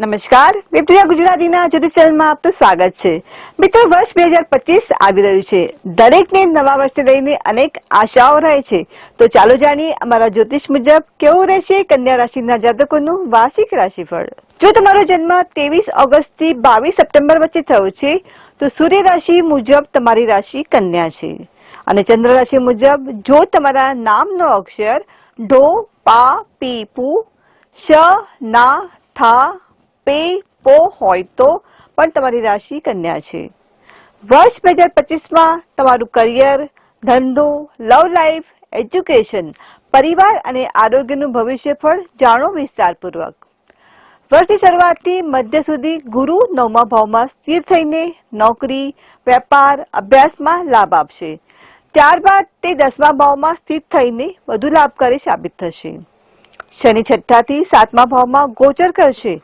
નમસ્કાર વિક્ટોરિયા ગુજરાતીના જ્યોતિષ ચેનલમાં આપનું સ્વાગત છે. મિત્રો, વર્ષ બે હજાર પચીસ આવી રહ્યું છે. દરેકને નવા વર્ષને લઈને અનેક આશાઓ રહે છે. તો ચાલો જાણીએ અમારા જ્યોતિષ મુજબ કેવું રહેશે કન્યા રાશિના જાતકોનું વાર્ષિક રાશિફળ. જો તમારો જન્મ ત્રેવીસ ઓગસ્ટથી બાવીસ સપ્ટેમ્બર વચ્ચે થયો છે, તો સૂર્ય રાશિ મુજબ તમારી રાશિ કન્યા છે. અને ચંદ્ર રાશિ મુજબ જો તમારા નામનો અક્ષર ઢો, પા, પી, પુ, શ, ના, થા પે પો હોય તો પણ તમારી રાશિ કન્યા છે. વર્ષ બે હજાર પચીસમાં તમારું કરિયર ધંધો લવ લાઈફ એજ્યુકેશન પરિવાર અને આરોગ્યનું ભવિષ્ય ફળ જાણો વિસ્તારપૂર્વક. વર્ષની શરૂઆતથી મધ્ય સુધી ગુરુ નવમા ભાવમાં સ્થિર થઈને નોકરી, વેપાર, અભ્યાસમાં લાભ આપશે. ત્યારબાદ તે દસમા ભાવમાં સ્થિત થઈને વધુ લાભકારી સાબિત થશે. શનિ છઠ્ઠાથી સાતમા ભાવમાં ગોચર કરશે.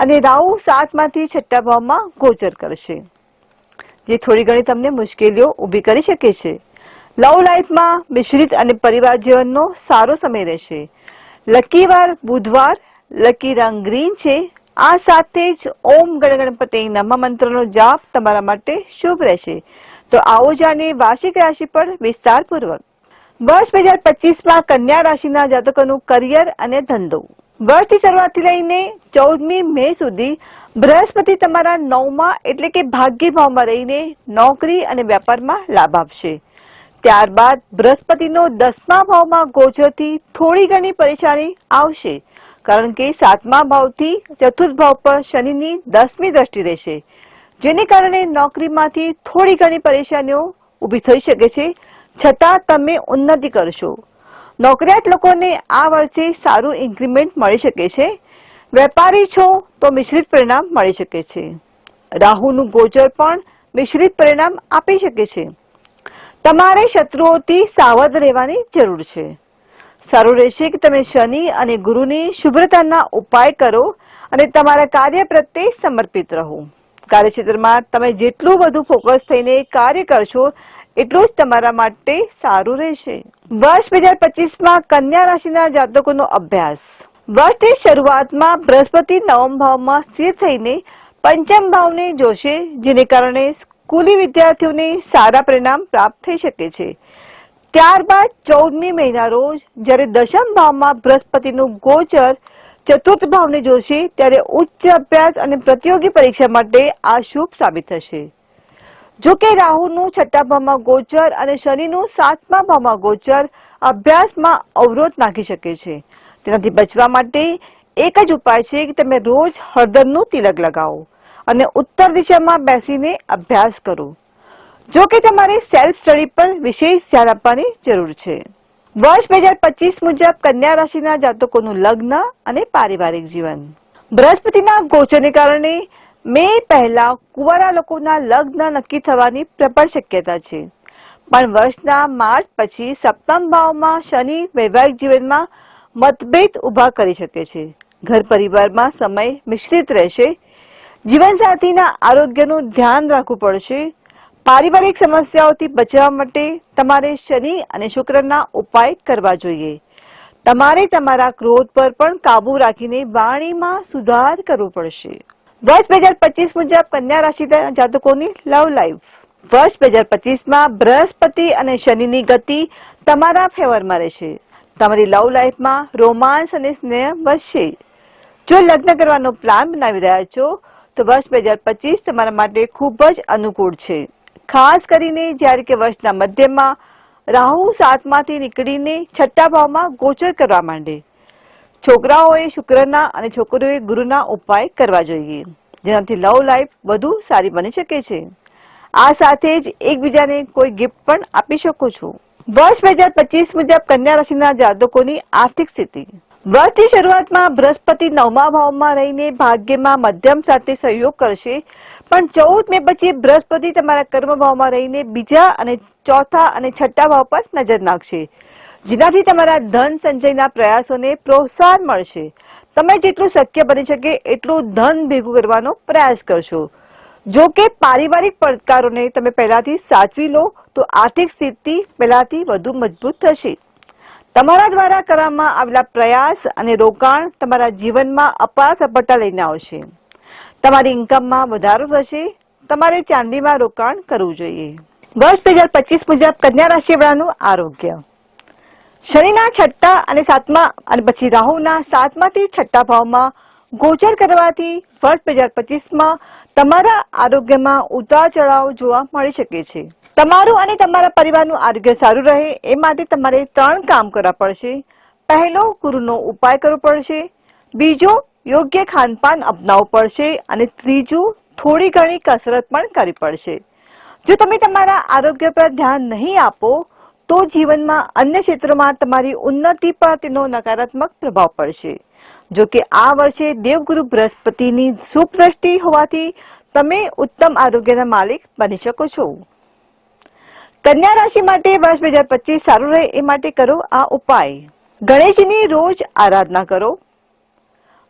અને રાહુ સાતમાંથી છઠ્ઠા ભાવમાં ગોચર કરશે. જે થોડી ઘણી તમને મુશ્કેલીઓ ઊભી કરી શકે છે. લવ લાઈફમાં મિશ્રિત અને પરિવાર જીવનનો સારો સમય રહેશે. લકી વાર બુધવાર, લકી રંગ ગ્રીન છે. આ સાથે જ ઓમ ગણગણપતિ નમઃ મંત્રનો જાપ તમારા માટે શુભ રહેશે. તો આવો જાણીએ વાર્ષિક રાશિ પર વિસ્તારપૂર્વક. વર્ષ બે હજાર પચીસમાં કન્યા રાશિના જાતકોનું કરિયર અને ધંધો. વર્ષની શરૂઆતથી લઈને ચૌદમી મે સુધી બૃહસ્પતિ તમારા નવમાં એટલે કે ભાગ્ય ભાવમાં રહીને નોકરી અને વેપારમાં લાભ આપશે. ત્યારબાદ બૃહસ્પતિનો દસમા ભાવમાં ગોચરથી થોડી ઘણી પરેશાની આવશે, કારણ કે સાતમા ભાવથી ચતુર્થ ભાવ પર શનિની દસમી દ્રષ્ટિ રહેશે, જેને કારણે નોકરીમાંથી થોડી ઘણી પરેશાનીઓ ઊભી થઈ શકે છે. છતાં તમે ઉન્નતિ કરશો. નોકરિયાત લોકોને આ વર્ષે સારું ઇન્ક્રીમેન્ટ મળી શકે છે. વેપારી છો તો મિશ્રિત પરિણામ મળી શકે છે. રાહુનું ગોચર પણ મિશ્રિત પરિણામ આપી શકે છે. તમારે શત્રુઓથી સાવધ રહેવાની જરૂર છે. સારું રહેશે કે તમે શનિ અને ગુરુની શુભ્રતાના ઉપાય કરો અને તમારા કાર્ય પ્રત્યે સમર્પિત રહો. કાર્યક્ષેત્રમાં તમે જેટલું બધું ફોકસ થઈને કાર્ય કરશો એટલું જ તમારા માટે સારું રહેશે. વર્ષ બે હજાર પચીસમાં કન્યા રાશિના જાતકોનો અભ્યાસ. વર્ષની શરૂઆતમાં બૃહસ્પતિ નવમ ભાવમાં સ્થિર થઈને પંચમ ભાવને જોશે, જેને કારણે સ્કૂલી વિદ્યાર્થીઓને સારા પરિણામ પ્રાપ્ત થઈ શકે છે. ત્યારબાદ ચૌદમી મહિના રોજ જ્યારે દશમ ભાવમાં બૃહસ્પતિનું ગોચર ચતુર્થ ભાવને જોશે, ત્યારે ઉચ્ચ અભ્યાસ અને પ્રતિયોગી પરીક્ષા માટે આ શુભ સાબિત થશે. જો કે રાહુનું છઠ્ઠા ભાવમાં ગોચર અને શનિનું સાતમા ભાવમાં ગોચર અભ્યાસમાં અવરોધ નાખી શકે છે. તેનાથી બચવા માટે એક જ ઉપાય છે કે તમે રોજ હળદરનું તિલક લગાવો અને ઉત્તર દિશામાં બેસીને અભ્યાસ કરો. જો કે તમારે સેલ્ફ સ્ટડી પર વિશેષ ધ્યાન આપવાની જરૂર છે. વર્ષ બે હજાર પચીસ મુજબ કન્યા રાશિના જાતકોનું લગ્ન અને પારિવારિક જીવન. બૃહસ્પતિના ગોચરને કારણે મે પહેલા કુંવારા લોકોના લગ્ન નક્કી થવાની પ્રબળ શક્યતા છે. પણ વર્ષના માર્ચ પછી સપ્તમ ભાવમાં શનિ વૈવાહિક જીવનમાં મતભેદ ઊભા કરી શકે છે. ઘર પરિવારમાં સમય મિશ્રિત રહેશે. જીવનસાથીના આરોગ્યનું ધ્યાન રાખવું પડશે. પારિવારિક સમસ્યાઓથી બચવા માટે તમારે શનિ અને શુક્રના ઉપાય કરવા જોઈએ. તમારે તમારા ક્રોધ પર પણ કાબુ રાખીને વાણીમાં સુધાર કરવો પડશે. વર્ષ બે હજાર પચીસ મુજબ કન્યા રાશિના જાતકોની લવ લાઈફ. વર્ષ બે હજાર પચીસમાં બૃહસ્પતિ અને શનિની ગતિ તમારા ફેવરમાં રહેશે. તમારી લવ લાઈફમાં રોમાન્સ અને સ્નેહ વધશે. જો લગ્ન કરવાનો પ્લાન બનાવી રહ્યા છો, તો વર્ષ બે હજાર પચીસ તમારા માટે ખૂબ જ અનુકૂળ છે. ખાસ કરીને જ્યારે કે વર્ષના મધ્યમાં રાહુ સાતમાંથી નીકળીને છઠ્ઠા ભાવમાં ગોચર કરવા માંડે. છોકરાઓએ શુક્રના અને છોકરીઓએ ગુરુના ઉપાય કરવા જોઈએ. જેનાથી લવ લાઈફ વધુ સારી બની શકે છે. આ સાથે જ એકબીજાને કોઈ ગિફ્ટ પણ આપી શકો છો. વર્ષ બે હજાર પચીસ મુજબ કન્યા રાશિના જાતકોની આર્થિક સ્થિતિ. વર્ષની શરૂઆતમાં બૃહસ્પતિ નવમા ભાવમાં રહીને ભાગ્યમાં મધ્યમ સાથે સહયોગ કરશે. પણ ચૌદ મે પછી બૃહસ્પતિ તમારા કર્મ ભાવમાં રહીને બીજા અને ચોથા અને છઠ્ઠા ભાવ પર નજર નાખશે. જેનાથી તમારા ધન સંચયના પ્રયાસોને પ્રોત્સાહન મળશે. તમે જેટલું શક્ય બની શકે એટલું ધન ભેગું કરવાનો પ્રયાસ કરશો. જો કે પારિવારિક પડકારોને તમે પહેલાથી સાચવી લો, તો આર્થિક સ્થિતિ પહેલાથી વધુ મજબૂત થશે. તમારા દ્વારા કરવામાં આવેલા પ્રયાસ અને રોકાણ તમારા જીવનમાં અપાર સફળતા લઈને આવશે. તમારી ઇન્કમમાં વધારો થશે. તમારે ચાંદીમાં રોકાણ કરવું જોઈએ. વર્ષ બે હજાર પચીસ મુજબ કન્યા રાશિવાળાનું આરોગ્ય. શનિના છઠ્ઠા અને સાતમા અને પછી રાહુના સાતમાથી છઠ્ઠા ભાવમાં ગોચર કરવાથી વર્ષ બે હજાર પચીસમાં તમારા આરોગ્યમાં ઉતાર ચઢાવ જોવા મળી શકે છે. તમારું અને તમારા પરિવારનું આરોગ્ય સારું રહે એ માટે તમારે ત્રણ કામ કરવા પડશે. પહેલો, ગુરુનો ઉપાય કરવો પડશે. બીજો, યોગ્ય ખાનપાન અપનાવવું પડશે અને ત્રીજું, થોડી ઘણી કસરત પણ કરવી પડશે. જો તમે તમારા આરોગ્ય પર ધ્યાન નહીં આપો તો જીવનમાં અન્ય ક્ષેત્રોમાં તમારી ઉન્નતિ પર તેનો નકારાત્મક પ્રભાવ પડશે. જો કે આ વર્ષે દેવગુરુ બૃહસ્પતિની શુભ હોવાથી તમે ઉત્તમ આરોગ્યના માલિક બની શકો છો. કન્યા રાશિ માટે વર્ષ બે હજાર પચીસ સારું રહે એ માટે કરો આ ઉપાય. ગણેશજીની રોજ આરાધના કરો.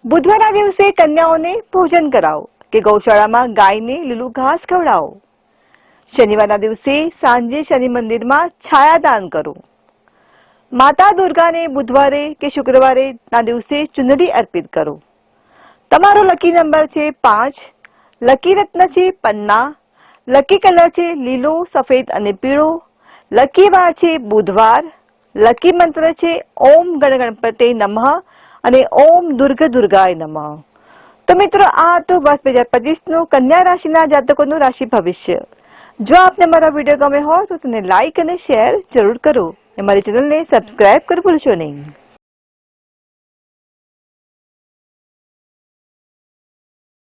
બુધવારના દિવસે કન્યાઓને ભોજન કરાવો કે ગૌશાળામાં ગાયને લીલું ઘાસ ખવડાવો. શનિવારના દિવસે સાંજે શનિ મંદિરમાં છાયાદાન કરો. માતા દુર્ગાને બુધવારે કે શુક્રવારે ના દિવસે ચુંદડી અર્પિત કરો. તમારો લકી નંબર છે પાંચ, લકી રત્ન છે પન્ના, લકી કલર છે લીલો, સફેદ અને પીળો, લકી વાર છે બુધવાર, લકી મંત્ર છે ઓમ ગણ ગણપતે નમઃ અને ઓમ દુર્ગ દુર્ગાય નમઃ. તો મિત્રો આ હતું વર્ષ બે હજાર પચીસનું કન્યા રાશિના જાતકોનું રાશિ ભવિષ્ય. જો આપને મારા વીડિયો ગમે હોય તો તેને લાઈક અને શેર જરૂર કરો. અને મારી ચેનલને સબસ્ક્રાઇબ કરી ભૂલશો નહીં.